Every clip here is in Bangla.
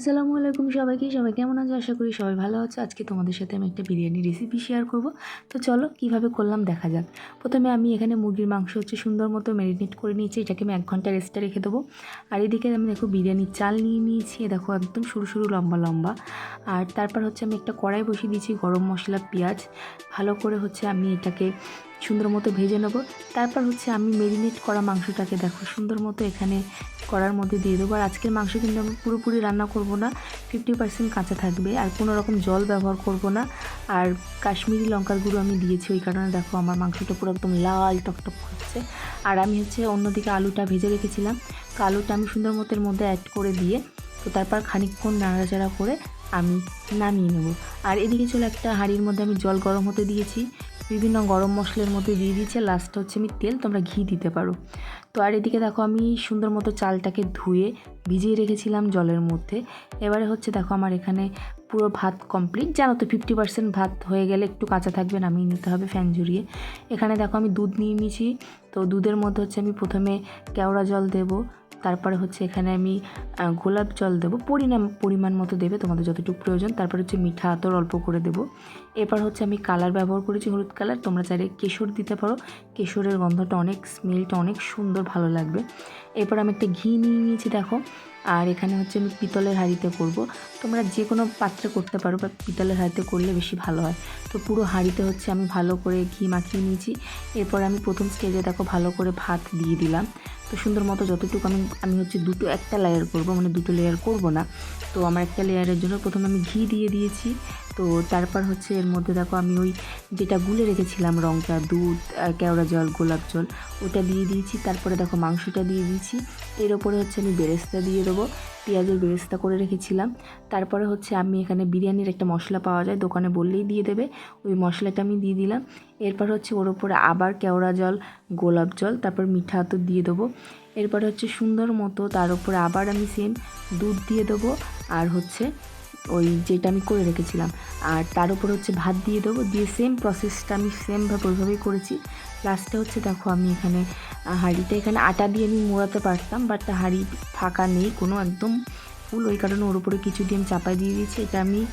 আসসালামু আলাইকুম সবাইকে, সবাই কেমন আছে? আশা করি সবাই ভালো আছে। আজকে তোমাদের সাথে আমি একটা বিরিয়ানি রেসিপি শেয়ার করব। তো চলো, কীভাবে করলাম দেখা যাক। প্রথমে আমি এখানে মুরগির মাংস হচ্ছে সুন্দর মতো ম্যারিনেট করে নিয়েছি। এটাকে আমি এক ঘণ্টা রেস্টে রেখে দেবো। আর এদিকে আমি দেখো বিরিয়ানির চাল নিয়ে নিয়েছি। দেখো একদম সরু সরু লম্বা লম্বা। আর তারপর হচ্ছে আমি একটা কড়াই বসিয়ে দিয়েছি গরম মশলা, পেঁয়াজ। ভালো করে হচ্ছে আমি এটাকে সুন্দর মতো ভেজে নেব। তারপর হচ্ছে আমি মেরিনেট করা মাংসটাকে দেখো, সুন্দর মতো এখানে কড়ার মধ্যে দিয়ে দেবো। আর আজকের মাংস কিন্তু আমি পুরোপুরি রান্না করব না ফিফটি পার্সেন্ট কাঁচা থাকবে। আর কোনো রকম জল ব্যবহার করব না। আর কাশ্মীরি লঙ্কার গুঁড়ো আমি দিয়েছি, ওই কারণে দেখো আমার মাংসটা পুরো একদম লাল টকটক করছে। আর আমি হচ্ছে অন্যদিকে আলুটা ভেজে রেখেছিলাম। তো আলুটা আমি সুন্দর মতো এর মধ্যে অ্যাড করে দিয়ে, তো তারপর খানিকক্ষণ নাড়াচাড়া করে আমি নামিয়ে নেব। আর এদিকে চলে একটা হাঁড়ির মধ্যে আমি জল গরম হতে দিয়েছি। বিভিন্ন গরম মশলার মধ্যে দিয়ে দিয়েছি লাস্টটা হচ্ছে আমি তেল, তোমরা ঘি দিতে পারো। তো আর এদিকে দেখো, আমি সুন্দর মতো চালটাকে ধুয়ে ভিজিয়ে রেখেছিলাম জলের মধ্যে। এবারে হচ্ছে দেখো, আমার এখানে পুরো ভাত কমপ্লিট জানো তো ফিফটি পার্সেন্ট ভাত হয়ে গেলে একটু কাঁচা থাকবে, নামিয়ে নিতে হবে ফ্যান জুড়িয়ে এখানে দেখো, আমি দুধ নিয়ে নিয়েছি। তো দুধের মধ্যে হচ্ছে আমি প্রথমে কেওড়া জল দেবো তারপরে হচ্ছে এখানে আমি গোলাপ জল দেবো। পরিমাণ পরিমাণ মতো দেবে তোমাদের যতটুকু প্রয়োজন। তারপর হচ্ছে মিঠা আতর অল্প করে দেবো। এরপর হচ্ছে আমি কালার ব্যবহার করেছি হলুদ কালার। তোমরা চাইলে কেশর দিতে পারো। কেশরের গন্ধটা অনেক, স্মেলটা অনেক সুন্দর, ভালো লাগবে। এরপর আমি একটা ঘি নিয়ে নিয়েছি, দেখো। আর এখানে হচ্ছে আমি পিতলের হাঁড়িতে করব। তোমরা যে কোনো পাত্রে করতে পারো বা পিতলের হাঁড়িতে করলে বেশি ভালো হয়। তো পুরো হাঁড়িতে হচ্ছে আমি ভালো করে ঘি মাখিয়ে নিয়েছি। এরপর আমি প্রথম স্টেজে দেখো ভালো করে ভাত দিয়ে দিলাম। তো সুন্দর মতো যতটুকু আমি আমি হচ্ছে দুটো একটা লেয়ার করব মানে দুটো লেয়ার করব না। তো আমার একটা লেয়ারের জন্য প্রথমে আমি ঘি দিয়ে দিয়েছি। তো তারপর হচ্ছে এর মধ্যে দেখো আমি ওই যেটা গুলে রেখেছিলাম রঙটা দুধ কেওড়া জল, গোলাপ জল, ওটা দিয়ে দিয়েছি। তারপরে দেখো মাংসটা দিয়ে দিয়েছি। এর ওপরে হচ্ছে আমি বেরেস্তা দিয়ে দেবো। পেঁয়াজের বেরেস্তা করে রেখেছিলাম। তারপরে হচ্ছে আমি এখানে বিরিয়ানির একটা মশলা পাওয়া যায়, দোকানে বললেই দিয়ে দেবে। ওই মশলাটা আমি দিয়ে দিলাম। এরপর হচ্ছে ওর ওপরে আবার কেওড়া জল, গোলাপ জল, তারপর মিঠা তো দিয়ে দেবো। এরপরে হচ্ছে সুন্দর মতো তার উপরে আবার আমি সেম দুধ দিয়ে দেবো। আর হচ্ছে ওই যেটা আমি করে রেখেছিলাম। আর তার উপর হচ্ছে ভাত দিয়ে দেবো। দিয়ে সেম প্রসেসটা আমি সেমভাবে ওইভাবেই করেছি। লাস্টে হচ্ছে দেখো আমি এখানে হাঁড়িটা এখানে আটা দিয়ে আমি মোড়াতে পারতাম বাট হাঁড়ি ফাঁকা নেই, কোনো একদম ফুল। ওই কারণে ওর উপরে কিছু দিয়ে আমি চাপাই দিয়ে দিয়েছি। এটা আমি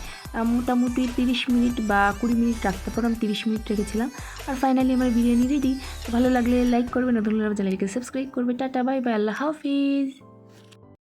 মোটামুটি তিরিশ মিনিট বা কুড়ি মিনিট রাখতে পারো। আমি তিরিশ মিনিট রেখেছিলাম। আর ফাইনালি আমার বিরিয়ানি রেডি ভালো লাগলে লাইক করবে ধরলে চ্যানেলকে সাবস্ক্রাইব করবে। টাটা বাই বাই আল্লাহ হাফিজ।